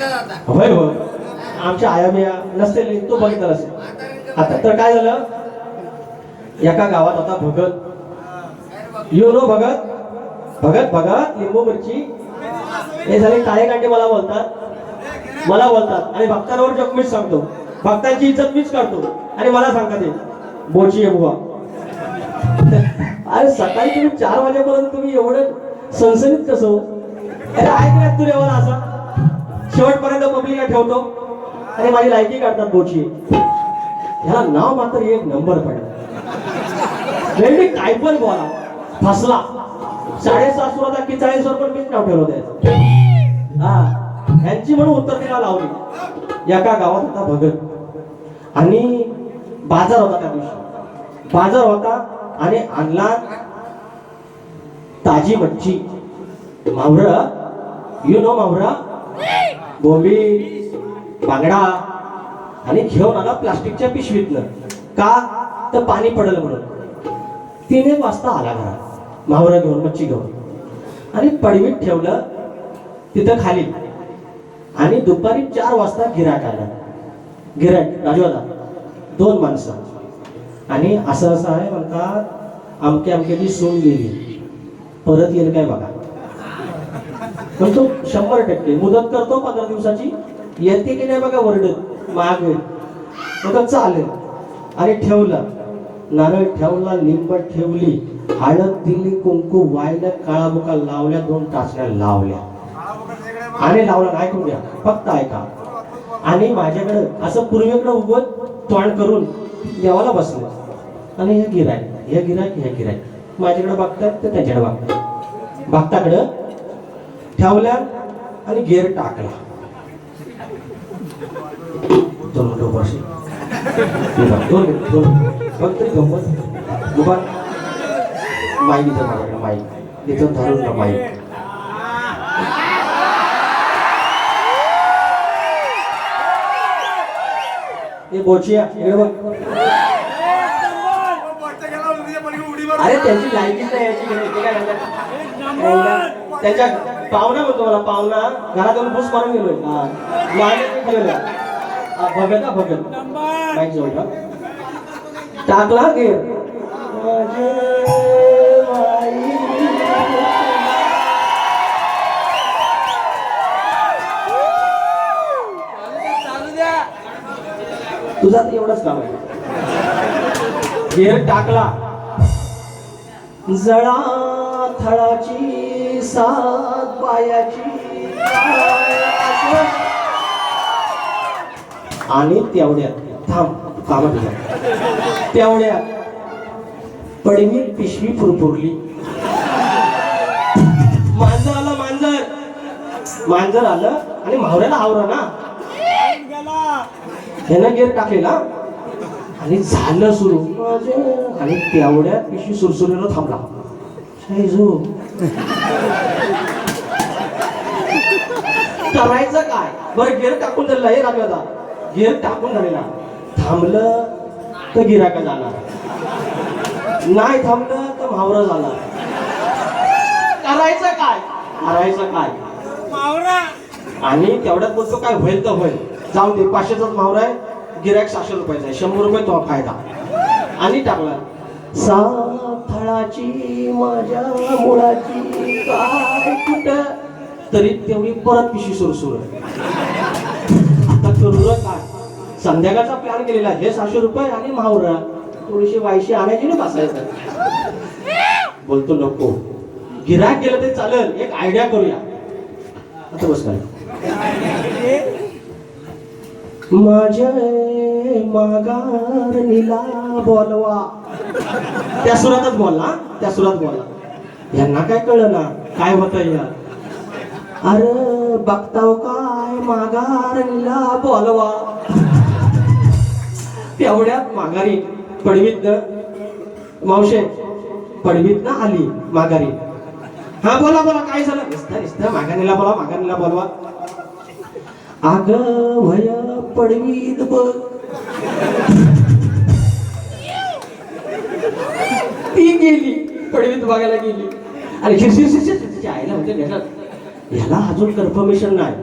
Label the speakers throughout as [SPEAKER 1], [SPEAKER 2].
[SPEAKER 1] बघता
[SPEAKER 2] होय आमच्या आया बिया नसतील तो बघितला असेल. आता तर काय झालं? एका गावात होता भगत. यो नो भगत. भगत भगत लिंबू मिरची. हे झाले काळे कांडे मला बोलतात. मला बोलतात. आणि भक्तांवर जग मीच सांगतो. भक्तांची इज्जत मीच करतो आणि मला सांगतात ते बोची आहे बुवा. अरे सकाळी तुम्ही चार वाजेपर्यंत तुम्ही एवढं सनसनीत कसं? अरे ऐकण्यात तू रेवाला असा. शेवटपर्यंत पब्लिक ठेवतो. आणि माझी लायकी काढतात बोची. ह्याला नाव मात्र एक नंबर पडला. वेळी काय पण बोला. फसला. साडेसात सुराचा की चाळीस वर पण मीच नाव ठेवलं त्याचं. हा. ह्यांची म्हणून उत्तर दिला लावली. एका गावात होता भगत. आणि बाजार होता त्या दिवशी. बाजार होता आणि आणला ताजी मच्छी. मावरा यु नो मावरा? बोंबी बांगडा आणि घेऊन आला प्लास्टिकच्या पिशवीतनं. का? तर पाणी पडलं म्हणून. तीन एक वाजता आला घरात. मावरा घेऊन मच्छी घेऊन. आणि पडवीत ठेवलं तिथं खाली. आणि दुपारी चार वाजता गिराक आला. गिराक राजवादा दोन माणसं. आणि असं असं आहे म्हणतात अमके अमक्याची सून गेली. परत येईल काय बघा. म्हणतो शंभर टक्के. मुदत करतो पंधरा दिवसाची. येते की नाही बघा वर्ड मागे. मग चालेल. आणि ठेवलं. नारळ ठेवला लिंब ठेवली. हळद दिली कुंकू वायला काळा बुका लावल्या दोन टाचण्या लावल्या. आणि लावला ऐकून घ्या फक्त ऐका. आणि माझ्याकडे असं पूर्वेकडे उभं तोंड करून देवाला बसलं. आणि हे गिराय हे गिराय हे गिराय माझ्याकडे बघतात ते त्याच्याकडे बघतात. भक्ताकडं ठेवल्या आणि गेअर टाकला. दोन मिनिटं उभा दोन मिनिटं, दोन मिनिटं. बघ तरी गंमत. उभा. माईक इथं माझ्याकडे माईक. इथं धरून ना माईक. हे बोचिया इकडे बघ. अरे त्यांची लायकीच नाही याची. काय त्यांच्या पाहुणा म्हणतो मला पाहुणा. घरात येऊन भूस मारून गेलोय. हा. भगत हा भगत टाकला गे तुझा एवढंच काम आहे. गेर टाकला. जळा थळाची सा पायाची आणि तेवढ्या थांब थांब तेवढ्या. पडवी पिशवी फुरफुरली मांजर आलं मांजर. मांजर आलं आणि मावऱ्याला आवरा ना. ह्यानं गेर टाकलेला. आणि झालं सुरू. आणि तेवढ्या पिशवी सुरसुरीला थांबला. करायचं काय? बरं गेर टाकून झालेला हे राजू गेर टाकून झालेला थांबलं तर गिराका जाणार. नाही थांबलं तर म्हावरं जाणार. करायचं काय? करायचं काय?
[SPEAKER 1] मावरा
[SPEAKER 2] आणि तेवढ्यात बोलतो काय होईल तर होईल. जाऊ दे पाचशेचाच मावरा आहे. गिरायक सहाशे रुपयाचा आहे. शंभर रुपये तो फायदा. आणि टाकला. साथळाची माझ्या मुळाची काय कुठं? तरी तेवढी परत पिशी सुरसुर आता करू काय संध्याकाळचा प्लॅन केलेला हे सहाशे रुपये आणि मावरा थोडीशी वायशी आणायची ना बसायचं. बोलतो नको. गिराक गेलं तरी चालेल. एक आयडिया करूया. आता बस काय माझ्या मागार निला बोलवा. त्या सुरातच बोलला त्या सुरात बोलला. यांना काय कळलं ना? काय होत या अरे बघताव काय माघार बोलवा. तेवढ्यात माघारी पडवीत मावशे पडवीत ना आली माघारी. हा बोला बोला काय झालं? नुसतं नुसतं माघारीला बोला माघारीला बोलवा. अग भय पडवीत बघ ती गेली पडवीत बघायला गेली. आणि शिरशिर शिरशिर तिच्या आईला म्हणते ह्याला अजून कन्फर्मेशन नाही.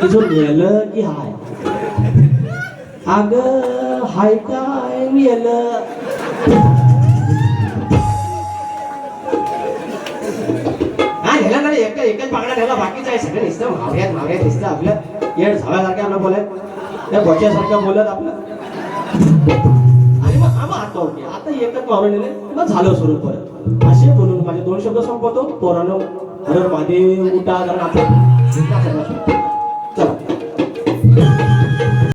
[SPEAKER 2] तुझं मेलं की हाय. अग हाय काय मेलं हा ह्याला नाही एक एकच बांगडा ठेवला बाकीचं आहे सगळं दिसतं मावऱ्यात मावऱ्यात दिसतं आपलं. येड झाल्यासारखं आपलं बोलत. त्या बच्यासारखं बोलत आपलं. आणि मग आम्हा हात आता एकच मावरं मग झालं सुरू परत. असे बोलून माझे दोन शब्द संपवतो. पोरानं अरे महादेव उठा कारण चला.